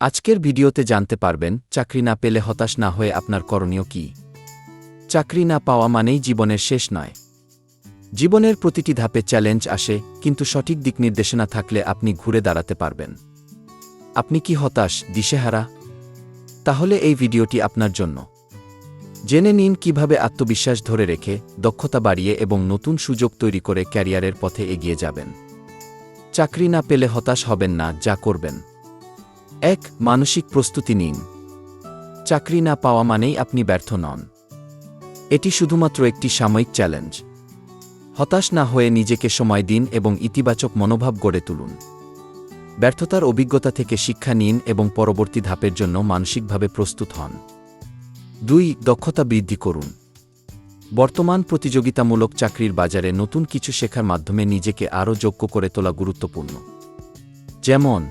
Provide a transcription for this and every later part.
আজকের ভিডিওতে জানতে পারবেন, চাকরি না পেলে হতাশ না হয়ে আপনার করণীয় কি? চাকরি না পাওয়া মানেই জীবনের শেষ নয়। জীবনের প্রতিটি ধাপে চ্যালেঞ্জ আসে, কিন্তু সঠিক দিক নির্দেশনা থাকলে আপনি ঘুরে দাঁড়াতে পারবেন। আপনি কি হতাশ, দিশেহারা? তাহলে এই ভিডিওটি আপনার জন্য। জেনে নিন কীভাবে আত্মবিশ্বাস ধরে রেখে, দক্ষতা বাড়িয়ে এবং নতুন সুযোগ তৈরি করে ক্যারিয়ারের পথে এগিয়ে যাবেন। চাকরি না পেলে হতাশ হবেন না, যা করবেন। এক, মানসিক প্রস্তুতি নিন। চাকরি না পাওয়া মানেই আপনি ব্যর্থ নন। এটি শুধুমাত্র একটি সাময়িক চ্যালেঞ্জ। হতাশ না হয়ে নিজেকে সময় দিন এবং ইতিবাচক মনোভাব গড়ে তুলুন। ব্যর্থতার অভিজ্ঞতা থেকে শিক্ষা নিন এবং পরবর্তী ধাপের জন্য মানসিকভাবে প্রস্তুত হন। দুই, দক্ষতা বৃদ্ধি করুন। বর্তমান প্রতিযোগিতামূলক চাকরির বাজারে নতুন কিছু শেখার মাধ্যমে নিজেকে আরও যোগ্য করে তোলা গুরুত্বপূর্ণ। যেমন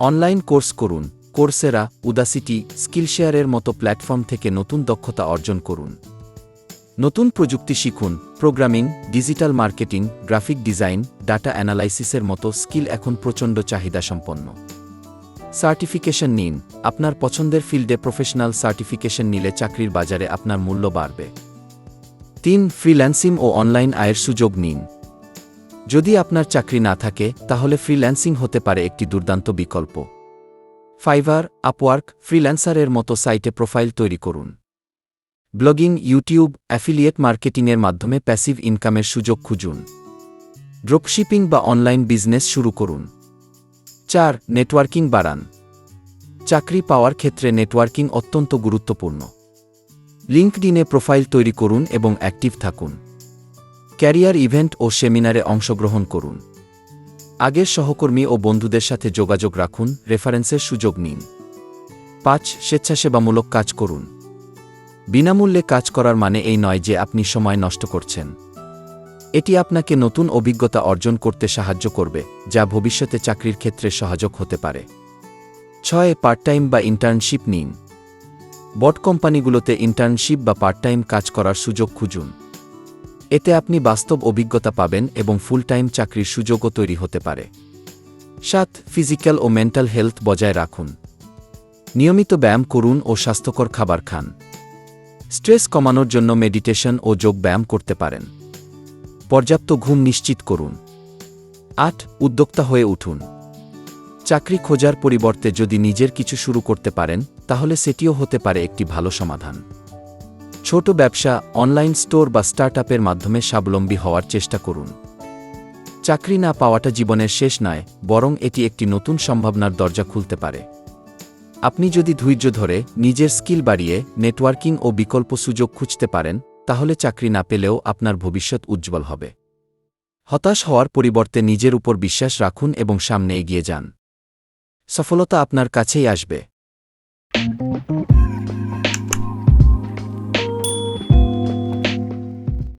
অনলাইন কোর্স করুন, কোর্সেরা উদাসিটি, স্কিলশেয়ারের মতো প্ল্যাটফর্ম থেকে নতুন দক্ষতা অর্জন করুন। নতুন প্রযুক্তি শিখুন, programming, digital marketing, graphic design, data অ্যানালাইসিসের মতো স্কিল এখন প্রচণ্ড চাহিদাসম্পন্ন। সার্টিফিকেশন নিন, আপনার পছন্দের ফিল্ডে প্রফেশনাল সার্টিফিকেশন নিলে চাকরির বাজারে আপনার মূল্য বাড়বে। তিন, ফ্রিল্যান্সিং ও অনলাইন আয়ের সুযোগ নিন। যদি আপনার চাকরি না থাকে, তাহলে ফ্রিল্যান্সিং হতে পারে একটি দুর্দান্ত বিকল্প। ফাইভার আপওয়ার্ক, ফ্রিল্যান্সারের মতো সাইটে প্রোফাইল তৈরি করুন। ব্লগিং, ইউটিউব, অ্যাফিলিয়েট মার্কেটিংয়ের মাধ্যমে প্যাসিভ ইনকামের সুযোগ খুঁজুন। ড্রপশিপিং বা অনলাইন বিজনেস শুরু করুন। চার, নেটওয়ার্কিং বাড়ান। চাকরি পাওয়ার ক্ষেত্রে নেটওয়ার্কিং অত্যন্ত গুরুত্বপূর্ণ। লিঙ্কডিনে প্রোফাইল তৈরি করুন এবং অ্যাক্টিভ থাকুন। ক্যারিয়ার ইভেন্ট ও সেমিনারে অংশগ্রহণ করুন। আগের সহকর্মী ও বন্ধুদের সাথে যোগাযোগ রাখুন, রেফারেন্সের সুযোগ নিন। পাঁচ, স্বেচ্ছাসেবামূলক কাজ করুন। বিনামূল্যে কাজ করার মানে এই নয় যে আপনি সময় নষ্ট করছেন। এটি আপনাকে নতুন অভিজ্ঞতা অর্জন করতে সাহায্য করবে, যা ভবিষ্যতে চাকরির ক্ষেত্রে সহায়ক হতে পারে। ছয় পার্ট টাইম বা ইন্টার্নশিপ নিন। বট কোম্পানিগুলোতে ইন্টার্নশিপ বা পার্ট টাইম কাজ করার সুযোগ খুঁজুন। এতে আপনি বাস্তব অভিজ্ঞতা পাবেন এবং ফুল টাইম চাকরির সুযোগও তৈরি হতে পারে। সাত ফিজিক্যাল ও মেন্টাল হেলথ বজায় রাখুন। নিয়মিত ব্যায়াম করুন ও স্বাস্থ্যকর খাবার খান। স্ট্রেস কমানোর জন্য মেডিটেশন ও যোগ ব্যায়াম করতে পারেন। পর্যাপ্ত ঘুম নিশ্চিত করুন। আট, উদ্যোক্তা হয়ে উঠুন। চাকরি খোঁজার পরিবর্তে যদি নিজের কিছু শুরু করতে পারেন, তাহলে সেটিও হতে পারে একটি ভালো সমাধান। ছোট ব্যবসা অনলাইন স্টোর বা স্টার্টআপের মাধ্যমে স্বাবলম্বী হওয়ার চেষ্টা করুন। চাকরি না পাওয়াটা জীবনের শেষ নয়, বরং এটি একটি নতুন সম্ভাবনার দরজা খুলতে পারে। আপনি যদি ধৈর্য ধরে নিজের স্কিল বাড়িয়ে নেটওয়ার্কিং ও বিকল্প সুযোগ খুঁজতে পারেন, তাহলে চাকরি না পেলেও আপনার ভবিষ্যৎ উজ্জ্বল হবে। হতাশ হওয়ার পরিবর্তে নিজের উপর বিশ্বাস রাখুন এবং সামনে এগিয়ে যান। সফলতা আপনার কাছেই আসবে।